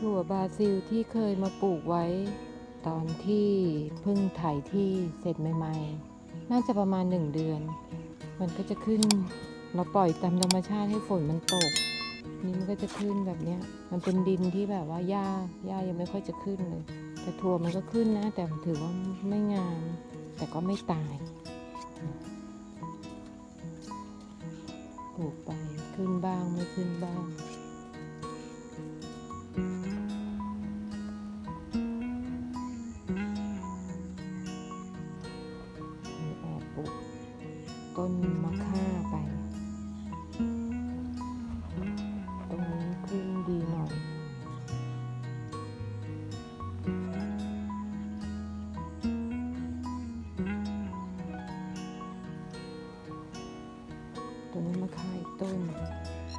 ถั่วบราซิลที่เคยมาปลูกไว้ ตอนที่เพิ่งไถที่เสร็จใหม่ๆ น่าจะประมาณหนึ่งเดือน มันก็จะขึ้น เราปล่อยตามธรรมชาติให้ฝนมันตก นี่มันก็จะขึ้นแบบเนี้ยมันเป็นดินที่แบบว่าหญ้าหญ้ายังไม่ค่อยจะขึ้นเลย แต่ถั่วมันก็ขึ้นนะ แต่ถือว่าไม่งาม แต่ก็ไม่ตายปลูกไปขึ้นบ้างไม่ขึ้นบ้าง ปลูกต้นมะค่าไป ตรงนี้ขึ้นดีหน่อยต้นมะค่าอีกต้น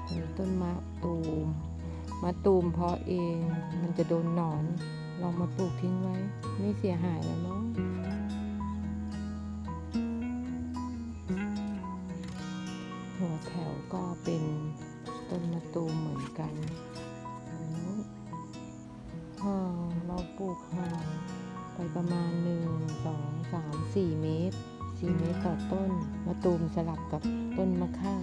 อันนี้ต้นมะตูมมะตูมเพาะเองมันจะโดนหนอน ลองมาปลูกทิ้งไว้ ไม่เสียหายแล้วเนาะ 4 เมตร 4 เมตรต่อต้นมาตูมสลับกับต้นมะค่า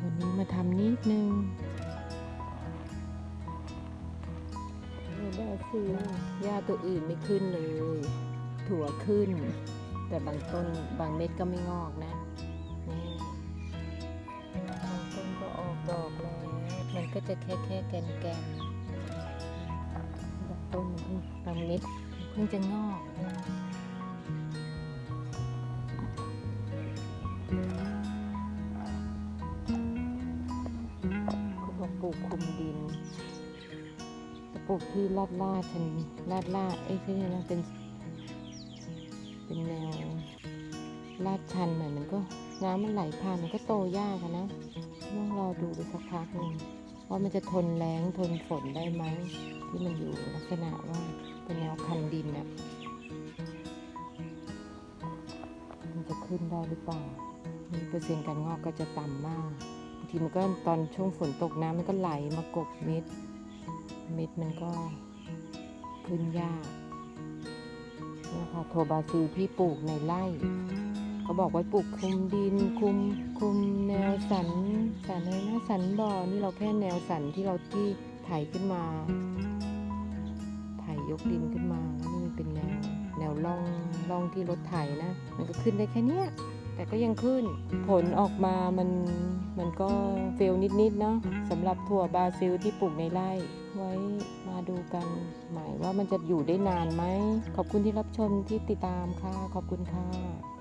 วันนี้มาทำนิดนึงได้สิหญ้าตัวอื่นไม่ขึ้นเลย ถั่วขึ้น แต่บางต้นบางเม็ดก็ไม่งอกนะนี่บางต้นก็ออกดอกแล้ว มันก็จะแค่แค่แกนแกน ต้นมันเพิ่งบางเม็ดเพิ่งจะงอกเขาบอกปลูกคลุมดินจะปลูกที่ลาดลาดชันลาดลาดเอ้ยใช่ไหมนะเป็นเป็นแนวลาดชันหน่อยมันก็น้ำมันไหลผ่านมันก็โตยากอะนะต้องรอดูไปสักพักหนึ่งว่ามันจะทนแรงทนฝนได้ไหม ที่มันอยู่ลักษณะว่าเป็นแนวคันดินอะมันจะขึ้นได้หรือเปล่า มีเปอร์เซ็นต์การงอกก็จะต่ำมากบางทีมันก็ตอนช่วงฝนตกน้ำมันก็ไหลมากบเม็ด เม็ดมันก็ขึ้นยากนี่ยค่ะโทบาซิลที่ปลูกในไร่เขาบอกไว้ปลูกคุมดิน คุมคุมแนวสันสันอะไรนะสันบ่อนี่เราแค่แนวสันที่เราที่ไถขึ้นมา ยกดินขึ้นมาแล้วนี่มันเป็นแนวแนวล่องล่องที่รถไถนะ มันก็ขึ้นได้แค่เนี้ยแต่ก็ยังขึ้นผลออกมามันมันก็เฟลนิดๆเนาะสำหรับถั่วบราซิลที่ปลูกในไร่ ไว้มาดูกันใหม่ว่ามันจะอยู่ได้นานไหม ขอบคุณที่รับชมที่ติดตามค่ะ ขอบคุณค่ะ